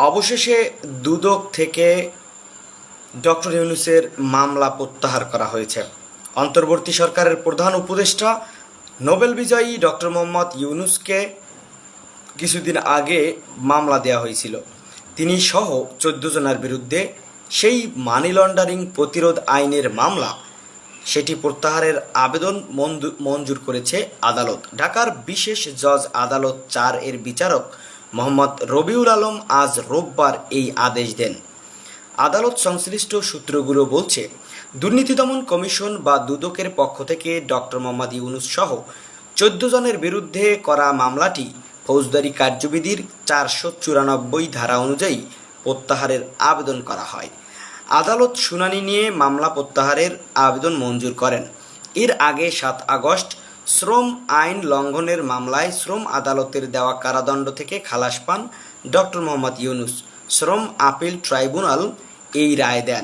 অবশেষে দুদক থেকে ডক্টর ইউনুসের মামলা প্রত্যাহার করা হয়েছে। অন্তর্বর্তী সরকারের প্রধান উপদেষ্টা, নোবেল বিজয়ী ডক্টর মোহাম্মদ ইউনুসকে কিছুদিন আগে মামলা দেওয়া হয়েছিল। তিনি সহ চোদ্দ জনের বিরুদ্ধে সেই মানি লন্ডারিং প্রতিরোধ আইনের মামলা, সেটি প্রত্যাহারের আবেদন মঞ্জু- মঞ্জুর করেছে আদালত। ঢাকার বিশেষ জজ আদালত চার এর বিচারক মোহাম্মদ রবিউল আলম আজ রোববার এই আদেশ দেন। আদালত সংশ্লিষ্ট সূত্রগুলো বলছে, দুর্নীতি দমন কমিশন বা দুদকের পক্ষ থেকে ডক্টর মোহাম্মদ ইউনুস সহ চোদ্দ জনের বিরুদ্ধে করা মামলাটি ফৌজদারি কার্যবিধির চারশো চুরানব্বই ধারা অনুযায়ী প্রত্যাহারের আবেদন করা হয়। আদালত শুনানি নিয়ে মামলা প্রত্যাহারের আবেদন মঞ্জুর করেন। এর আগে সাত আগস্ট শ্রম আইন লঙ্ঘনের মামলায় শ্রম আদালতের দেওয়া কারাদণ্ড থেকে খালাস পান ডক্টর মোহাম্মদ ইউনুস। শ্রম আপিল ট্রাইব্যুনাল এই রায় দেন।